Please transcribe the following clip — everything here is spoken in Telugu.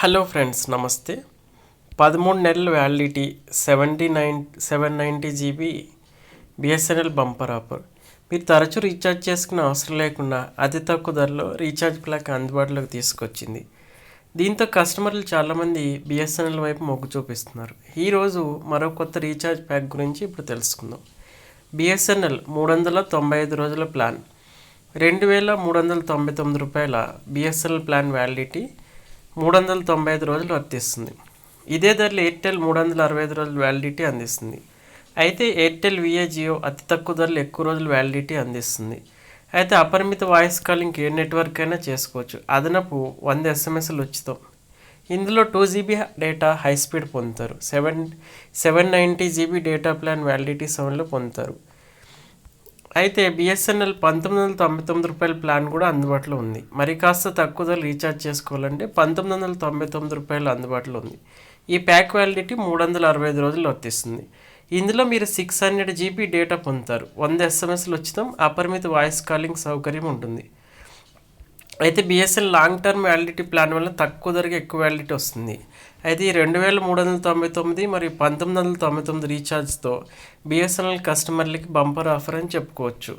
హలో ఫ్రెండ్స్ నమస్తే. పదమూడు నెలల validity seventy nine seven ninety GB BSNL bumper offer మీరు తరచూ రీఛార్జ్ చేసుకునే అవసరం లేకుండా అతి తక్కువ ధరలో రీఛార్జ్ ప్లాక్ అందుబాటులోకి తీసుకొచ్చింది. దీంతో కస్టమర్లు చాలామంది బిఎస్ఎన్ఎల్ వైపు మొగ్గు చూపిస్తున్నారు. ఈరోజు మరో కొత్త రీఛార్జ్ ప్యాక్ గురించి ఇప్పుడు తెలుసుకుందాం. బిఎస్ఎన్ఎల్ మూడు వందల తొంభై ఐదు రోజుల ప్లాన్. రెండు వేల మూడు వందల తొంభై తొమ్మిది రూపాయల బిఎస్ఎన్ఎల్ ప్లాన్ వ్యాలిడిటీ మూడు వందల తొంభై ఐదు రోజులు వర్తిస్తుంది ఇదే ధరలు ఎయిర్టెల్ మూడు వందల అరవై ఐదు రోజులు వ్యాలిడిటీ అందిస్తుంది. అయితే ఎయిర్టెల్ విఏ జియో అతి తక్కువ ధరలు ఎక్కువ రోజులు వ్యాలిడిటీ అందిస్తుంది. అయితే అపరిమిత వాయిస్ కాలింగ్ ఏ నెట్వర్క్ అయినా చేసుకోవచ్చు. అదనపు వంద ఎస్ఎంఎస్లు ఉచితం. ఇందులో two GB data high speed పొందుతారు. Seven seven ninety GB data plan validity సెవెన్లో పొందుతారు. అయితే బిఎస్ఎన్ఎల్ పంతొమ్మిది వందల తొంభై తొమ్మిది రూపాయల ప్లాన్ కూడా అందుబాటులో ఉంది. మరి కాస్త తక్కువ రీఛార్జ్ చేసుకోవాలంటే పంతొమ్మిది వందల తొంభై తొమ్మిది రూపాయలు అందుబాటులో ఉంది. ఈ ప్యాక్ వ్యాలిడిటీ మూడు వందల అరవై ఐదు రోజులు వర్తిస్తుంది ఇందులో మీరు సిక్స్ హండ్రెడ్ జీబీ డేటా పొందుతారు. వంద ఎస్ఎంఎస్లు ఉచితం అపరిమిత వాయిస్ కాలింగ్ సౌకర్యం ఉంటుంది. అయితే BSN long term validity plan వల్ల తక్కువ ధరకి ఎక్కువ వ్యాలిడిటీ వస్తుంది. అయితే ఈ రెండు వేల మూడు వందల తొంభై తొమ్మిది మరియు పంతొమ్మిది వందల తొంభై తొమ్మిది రీఛార్జ్తో బిఎస్ఎన్ఎల్ కస్టమర్లకి బంపర్ ఆఫర్ అని చెప్పుకోవచ్చు.